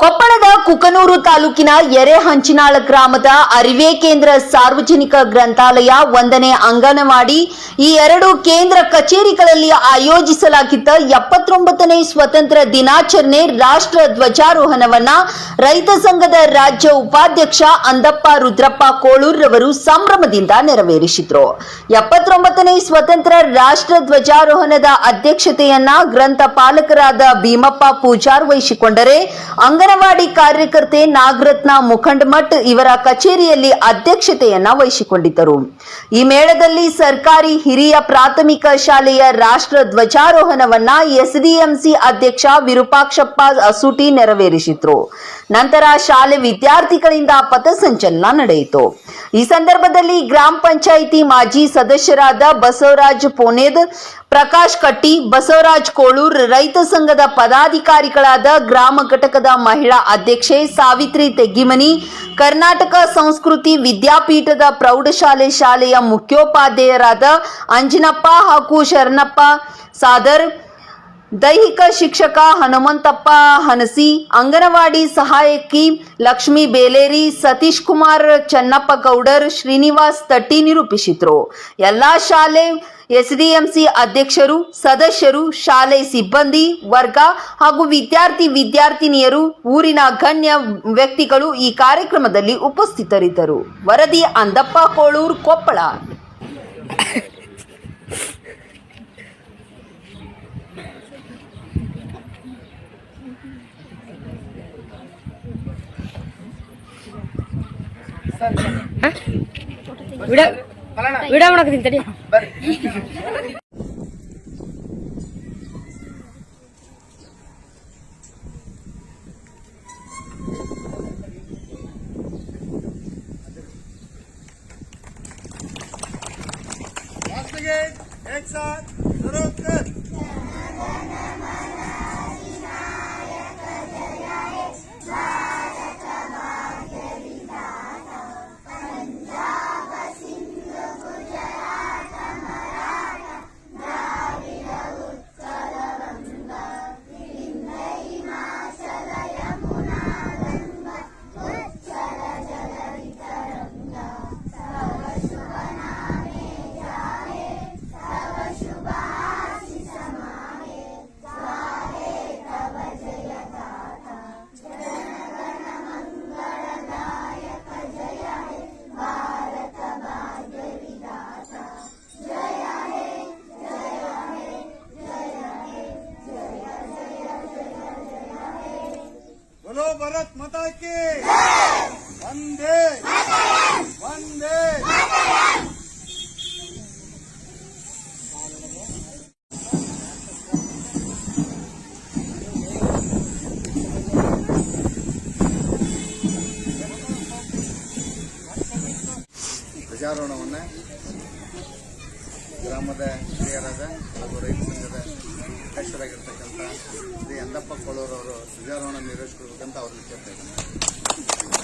ಕೊಪ್ಪಳದ ಕುಕನೂರು ತಾಲೂಕಿನ ಎರೆಹಂಚಿನಾಳ ಗ್ರಾಮದ ಅರಿವೆ ಕೇಂದ್ರ ಸಾರ್ವಜನಿಕ ಗ್ರಂಥಾಲಯ ಒಂದನೇ ಅಂಗನವಾಡಿ, ಈ ಎರಡು ಕೇಂದ್ರ ಕಚೇರಿಗಳಲ್ಲಿ ಆಯೋಜಿಸಲಾಗಿದ್ದ ಎಪ್ಪತ್ತೊಂಬತ್ತನೇ ಸ್ವತಂತ್ರ ದಿನಾಚರಣೆ ರಾಷ್ಟ್ರ ಧ್ವಜಾರೋಹಣವನ್ನ ರೈತ ಸಂಘದ ರಾಜ್ಯ ಉಪಾಧ್ಯಕ್ಷ ಅಂದಪ್ಪ ರುದ್ರಪ್ಪ ಕೋಳೂರವರು ಸಂಭ್ರಮದಿಂದ ನೆರವೇರಿಸಿದ್ರು. ಎಪ್ಪತ್ತೊಂಬತ್ತನೇ ಸ್ವತಂತ್ರ ರಾಷ್ಟ್ರ ಧ್ವಜಾರೋಹಣದ ಅಧ್ಯಕ್ಷತೆಯನ್ನ ಗ್ರಂಥಪಾಲಕರಾದ ಭೀಮಪ್ಪ ಪೂಜಾರ್ ವಹಿಸಿಕೊಂಡರೆ ಅಂಗನವಾಡಿ ಕಾರ್ಯಕರ್ತೆ ನಾಗರತ್ನ ಮುಖಂಡಮಠ್ ಇವರ ಕಚೇರಿಯಲ್ಲಿ ಅಧ್ಯಕ್ಷತೆಯನ್ನ ವಹಿಸಿಕೊಂಡಿದ್ದರು. ಈ ಮೇಳದಲ್ಲಿ ಸರ್ಕಾರಿ ಹಿರಿಯ ಪ್ರಾಥಮಿಕ ಶಾಲೆಯ ರಾಷ್ಟ್ರ ಧ್ವಜಾರೋಹಣವನ್ನ ಎಸ್ಡಿಎಂಸಿ ಅಧ್ಯಕ್ಷ ವಿರೂಪಾಕ್ಷಪ್ಪ ಅಸೂಟಿ ನೆರವೇರಿಸಿದ್ರು. ನಂತರ ಶಾಲೆ ವಿದ್ಯಾರ್ಥಿಗಳಿಂದ ಪಥಸಂಚಲನ ನಡೆಯಿತು. ಈ ಸಂದರ್ಭದಲ್ಲಿ ಗ್ರಾಮ ಪಂಚಾಯಿತಿ ಮಾಜಿ ಸದಸ್ಯರಾದ ಬಸವರಾಜ್ ಪೋನೇದ್, ಪ್ರಕಾಶ್ ಕಟ್ಟಿ, ಬಸವರಾಜ್ ಕೋಳೂರ್ ರೈತ ಸಂಘದ ಪದಾಧಿಕಾರಿಗಳಾದ ಗ್ರಾಮ ಘಟಕದ ಮಹಿಳಾ ಅಧ್ಯಕ್ಷೆ ಸಾವಿತ್ರಿ ತೆಗ್ಗಿಮನಿ, ಕರ್ನಾಟಕ ಸಂಸ್ಕೃತಿ ವಿದ್ಯಾಪೀಠದ ಪ್ರೌಢಶಾಲೆ ಶಾಲೆಯ ಮುಖ್ಯೋಪಾಧ್ಯಾಯರಾದ ಅಂಜನಪ್ಪ ಹಾಗೂ ಶರಣಪ್ಪ ಸಾದರ್ ದೈಹಿಕ ಶಿಕ್ಷಕ ಹನುಮಂತಪ್ಪ ಹನಸಿ, ಅಂಗನವಾಡಿ ಸಹಾಯಕಿ ಲಕ್ಷ್ಮೀ ಬೇಲೇರಿ, ಸತೀಶ್ ಕುಮಾರ್ ಚನ್ನಪ್ಪ ಗೌಡರ್, ಶ್ರೀನಿವಾಸ್ ತಟ್ಟಿ ನಿರೂಪಿಸಿದ್ರು. ಎಲ್ಲಾ ಶಾಲೆ ಎಸ್ಡಿಎಂಸಿ ಅಧ್ಯಕ್ಷರು, ಸದಸ್ಯರು, ಶಾಲೆ ಸಿಬ್ಬಂದಿ ವರ್ಗ ಹಾಗೂ ವಿದ್ಯಾರ್ಥಿ ವಿದ್ಯಾರ್ಥಿನಿಯರು, ಊರಿನ ಗಣ್ಯ ವ್ಯಕ್ತಿಗಳು ಈ ಕಾರ್ಯಕ್ರಮದಲ್ಲಿ ಉಪಸ್ಥಿತರಿದ್ದರು. ವರದಿ ಅಂದಪ್ಪ ಕೋಳೂರ್ ಕೊಪ್ಪಳ. ವಿಡಿಯೋ ವಿಡಿಯೋ ಮಾಡಕತ್ತೀನಿ ತಡಿ एक साथ जरूरत कर பாரத் மாதா கே வந்தே வந்தே ಪ್ರಜಾರೋಣವನ್ನು ಗ್ರಾಮದ ಹಿರಿಯರಾದ ಹಾಗೂ ರೈತ ಸಂಘದ ಅಧ್ಯಕ್ಷರಾಗಿರ್ತಕ್ಕಂಥ ಶ್ರೀ ಅಂದಪ್ಪ ಕೋಳೂರವರು ಧ್ವಜಾರೋಹಣ ನೆರವೇರಿಸಿಕೊಳ್ಬೇಕಂತ ಅವ್ರಿಗೆ ಕೇಳ್ತಾ ಇದ್ದೀನಿ.